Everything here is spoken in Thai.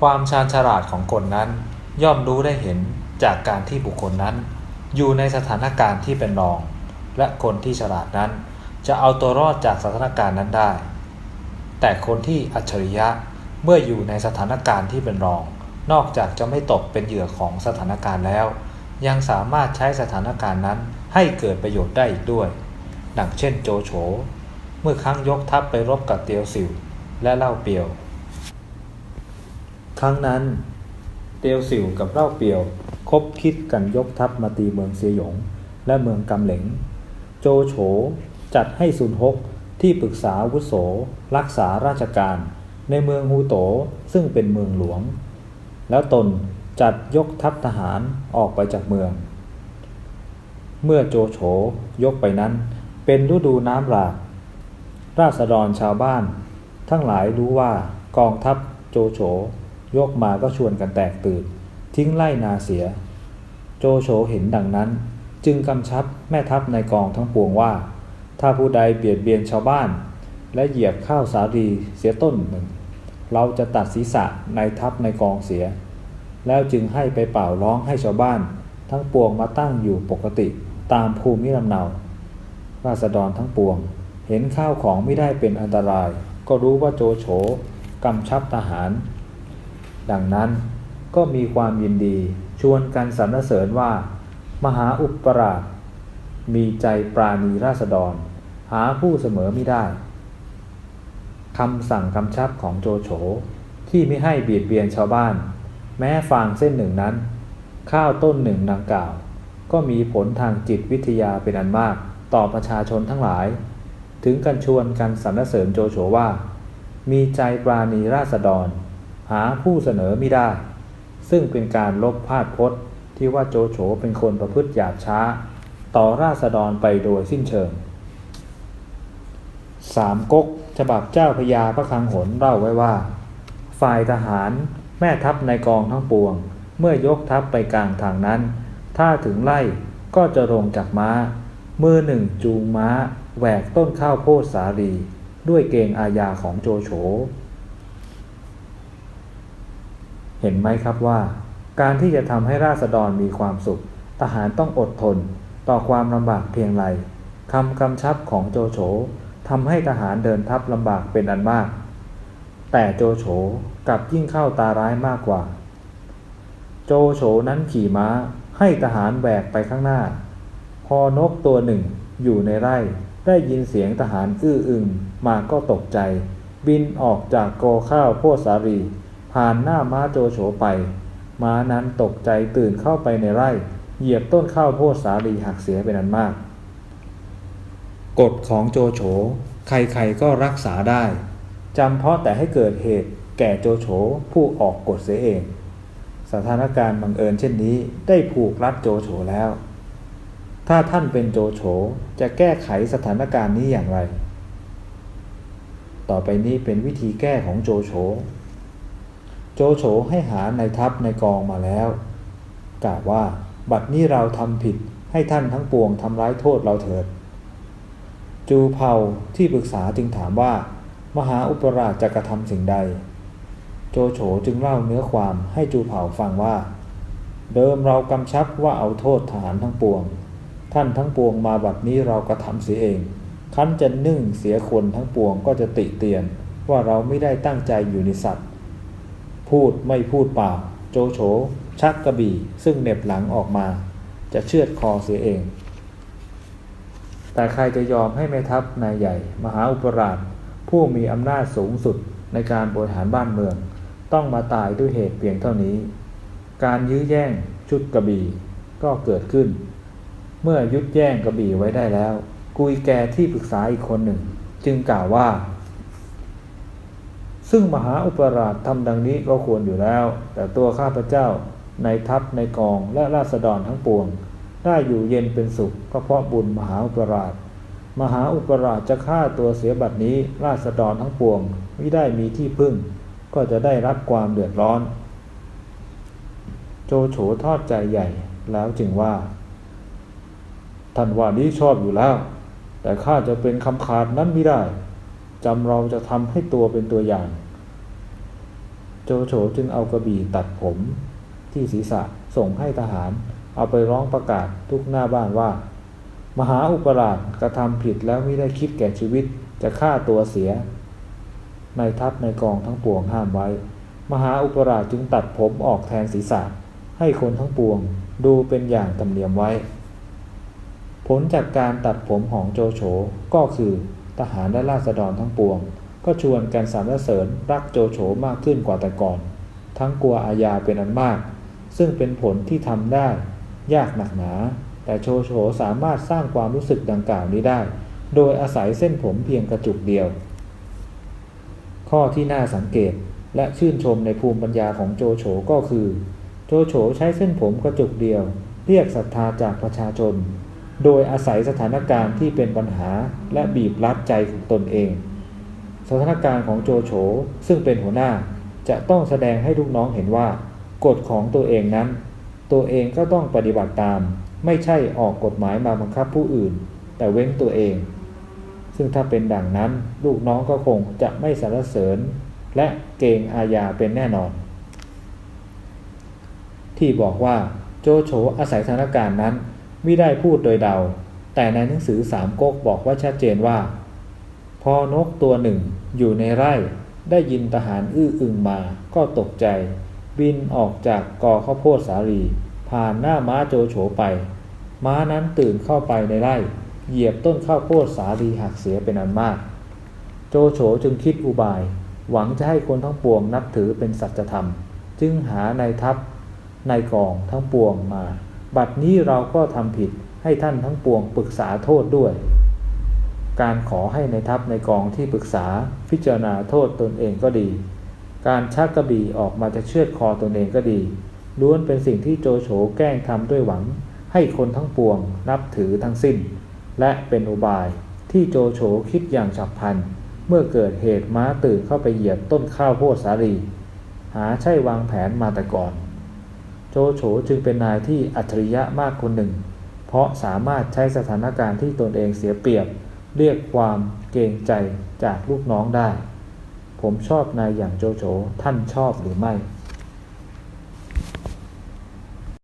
ความชาญฉลาดของคนนั้น ย่อมรู้ได้เห็นจากการที่บุคคลนั้น อยู่ในสถานการณ์ที่เป็นรอง และคนที่ฉลาดนั้น จะเอาตัวรอดจากสถานการณ์นั้นได้ แต่คนที่อัจฉริยะเมื่ออยู่ในสถานการณ์ที่เป็นรอง นอกจากจะไม่ตกเป็นเหยื่อของสถานการณ์แล้ว ยังสามารถใช้สถานการณ์นั้นให้เกิดประโยชน์ได้อีกด้วย ดังเช่นโจโฉเมื่อครั้งยกทัพไปรบกับเตียวซิวและเล่าเปียว ครั้งนั้น เตียวซิวกับเล่าเปียวคบคิดกันยกทัพมาตีเมืองเซียหยง และเมืองกำเหลง โจโฉจัดให้ซุนฮกที่ปรึกษาอาวุโส รักษาราชการ ในเมืองฮูโตซึ่งเป็นเมืองหลวง แล้วตนจัดยกทัพทหารออกไปจากเมือง เมื่อโจโฉยกไปนั้น เป็นฤดูน้ำหลาก ราษฎรชาวบ้าน ทั้งหลายรู้ว่ากองทัพโจโฉ ยกมาก็ชวนกันแตกตื่น ทิ้งไล่นาเสีย โจโฉเห็นดังนั้น จึงกำชับแม่ทัพในกองทั้งปวงว่า ถ้าผู้ใดเบียดเบียนชาวบ้าน และเหยียบข้าวสาลีเสียต้นหนึ่ง เราจะตัดศีรษะในทัพในกองเสีย แล้วจึงให้ไปเป่าร้องให้ชาวบ้าน ทั้งปวงมาตั้งอยู่ปกติตามภูมิลำเนาราษฎรทั้งปวง เห็นข้าวของไม่ได้เป็นอันตราย ก็รู้ว่าโจโฉกำชับทหาร ดังนั้นก็มีความยินดีชวนกันสรรเสริญว่า มหาอุปราช มีใจปราณีราษฎร หาผู้เสมอไม่ได้คำสั่งกำชับของโจโฉที่ไม่ให้เบียดเบียนชาวบ้าน แม้ฟางเส้นหนึ่งนั้น ข้าวต้นหนึ่งดังกล่าว ก็มีผลทางจิตวิทยาเป็นอันมาก ต่อประชาชนทั้งหลาย ถึงกันชวนกันสรรเสริญโจโฉว่า มีใจปราณีราษฎร หาผู้เสนอไม่ได้ ซึ่งเป็นการลบพาดพจน์ที่ว่าโจโฉเป็นคนประพฤติหยาบช้า ต่อราษฎรไปโดยสิ้นเชิงสามก๊กฉบับเจ้าพญาพระคลังหนเล่าไว้ว่า ฝ่ายทหารแม่ทัพในกองทั้งปวง เมื่อยกทัพไปกลางทางนั้น ถ้าถึงไล่ก็จะลงจากม้า มือหนึ่งจูงม้าแหวกต้นข้าวโพดสาลี ด้วยเกงอาญาของโจโฉ เห็นไหมครับว่า การที่จะทำให้ราษฎรมีความสุข ทหารต้องอดทน ต่อความลำบากเพียงไรคำกำชับของโจโฉทำให้ทหารเดินทัพลำบากเป็นอันมาก แต่โจโฉกลับยิ่งเข้าตาร้ายมากกว่า โจโฉนั้นขี่ม้าให้ทหารแบกไปข้างหน้า พอนกตัวหนึ่งอยู่ในไร่ ได้ยินเสียงทหารอื้ออึงมาก็ตกใจ บินออกจากโกข้าวโพสารี ผ่านหน้าม้าโจโฉไป ม้านั้นตกใจตื่นเข้าไปในไร่ เหยียบต้นข้าวโพดสาลีหักเสียเป็นอันมาก กฎของโจโฉใครๆก็รักษาได้จำเพาะแต่ให้เกิดเหตุแก่โจโฉผู้ออกกฎเสียเอง สถานการณ์บังเอิญเช่นนี้ได้ผูกรัดโจโฉแล้ว ถ้าท่านเป็นโจโฉจะแก้ไขสถานการณ์นี้อย่างไร ต่อไปนี้เป็นวิธีแก้ของโจโฉ โจโฉให้หาในทัพในกองมาแล้ว กล่าวว่า บัดนี้เราทำผิดให้ท่านทั้งปวงทำร้ายโทษเราเถิด จูเผาที่ปรึกษาจึงถามว่า มหาอุปราชจะกระทำสิ่งใด โจโฉจึงเล่าเนื้อความให้จูเผาฟังว่า เดิมเรากำชับว่าเอาโทษทหารทั้งปวง ท่านทั้งปวงมาบัดนี้เรากระทำเสียเองคันจะนึ่งเสียคนทั้งปวงก็จะติเตียนว่าเราไม่ได้ตั้งใจอยู่ในสัตว์ พูดไม่พูดเปล่า โจโฉชักกระบี่ ซึ่งเน็บหลังออกมา จะเชือดคอเสียเอง แต่ใครจะยอมให้แม่ทัพนายใหญ่ มหาอุปราชผู้มีอำนาจสูงสุดในการบริหารบ้านเมือง ต้องมาตายด้วยเหตุเพียงเท่านี้ การยื้อแย่งชุดกระบี่ก็เกิดขึ้น เมื่อยุดแย่งกระบี่ไว้ได้แล้ว กุยแกที่ปรึกษาอีกคนหนึ่ง จึงกล่าวว่า ซึ่งมหาอุปราชทำดังนี้ก็ควรอยู่แล้ว แต่ตัวข้าพเจ้าในทัพในกองและราษฎรทั้งปวง ได้อยู่เย็นเป็นสุขก็เพราะบุญมหาอุปราช มหาอุปราชจะฆ่าตัวเสียบัดนี้ราษฎรทั้งปวงไม่ได้มีที่พึ่ง ก็จะได้รับความเดือดร้อน โจโฉทอดใจใหญ่แล้วจึงว่า ท่านว่านี้ชอบอยู่แล้ว แต่ข้าจะเป็นคำขาดนั้นไม่ได้ จำเราจะทำให้ตัวเป็นตัวอย่าง โจโฉจึงเอากระบี่ตัดผมที่ศีรษะส่งให้ทหาร เอาไปร้องประกาศทุกหน้าบ้านว่า มหาอุปราชกระทำผิดแล้วไม่ได้คิดแก่ชีวิตจะฆ่าตัวเสียในทัพในกองทั้งปวงห้ามไว้ มหาอุปราชจึงตัดผมออกแทนศีรษะ ให้คนทั้งปวงดูเป็นอย่างธรรมเนียมไว้ ผลจากการตัดผมของโจโฉก็คือ ทหารและราษฎรทั้งปวง ก็ชวนกันสรรเสริญรักโจโฉมากขึ้นกว่าแต่ก่อน ทั้งกลัวอาญาเป็นอันมาก ซึ่งเป็นผลที่ทำได้ ยากหนักหนา แต่โจโฉสามารถสร้างความรู้สึกดังกล่าวนี้ได้ โดยอาศัยเส้นผมเพียงกระจุกเดียว ข้อที่น่าสังเกตและชื่นชมในภูมิปัญญาของโจโฉก็คือ โจโฉใช้เส้นผมกระจุกเดียว เรียกศรัทธาจากประชาชน โดยอาศัยสถานการณ์ที่เป็นปัญหาและบีบรัดใจของตนเอง สถานการณ์ของโจโฉซึ่งเป็นหัวหน้าจะต้องแสดงให้ลูกน้องเห็นว่ากฎของตัวเองนั้น ตัวเองก็ต้องปฏิบัติตาม ไม่ใช่ออกกฎหมายมาบังคับผู้อื่น แต่เว้นตัวเอง ซึ่งถ้าเป็นดังนั้นลูกน้องก็คงจะไม่สรรเสริญ และเกงอาญาเป็นแน่นอน ที่บอกว่าโจโฉอาศัยสถานการณ์นั้น ไม่ได้พูดโดยเดา แต่ในหนังสือสามก๊กบอกว่าชัดเจนว่า พอนกตัวหนึ่งอยู่ในไร่ ได้ยินทหารอื้ออึงมา ก็ตกใจ บินออกจากกอข้าวโพดสาลี ผ่านหน้าม้าโจโฉไป ม้านั้นตื่นเข้าไปในไร่ เหยียบต้นข้าวโพดสาลีหักเสียเป็นอันมาก โจโฉจึงคิดอุบาย หวังจะให้คนทั้งปวงนับถือเป็นสัจธรรม จึงหาในายทัพในายกองทั้งปวงมา บัดนี้เราก็ทำผิดให้ท่านทั้งปวงปรึกษาโทษด้วย การขอให้ในทัพในกองที่ปรึกษาพิจารณาโทษตนเองก็ดี การชักกระบี่ออกมาจะเชือดคอตนเองก็ดี ล้วนเป็นสิ่งที่โจโฉแกล้งทำด้วยหวัง ให้คนทั้งปวงนับถือทั้งสิ้น และเป็นอุบายที่โจโฉคิดอย่างฉับพลัน เมื่อเกิดเหตุม้าตื่นเข้าไปเหยียบต้นข้าวโพดสาลี หาใช่วางแผนมาแต่ก่อน โฉจึงเป็นนายที่อัจฉริยะมากคนหนึ่ง เพราะสามารถใช้สถานการณ์ที่ตนเองเสียเปรียบ เรียกความเกรงใจจากลูกน้องได้ ผมชอบนายอย่างโจโฉท่านชอบหรือไม่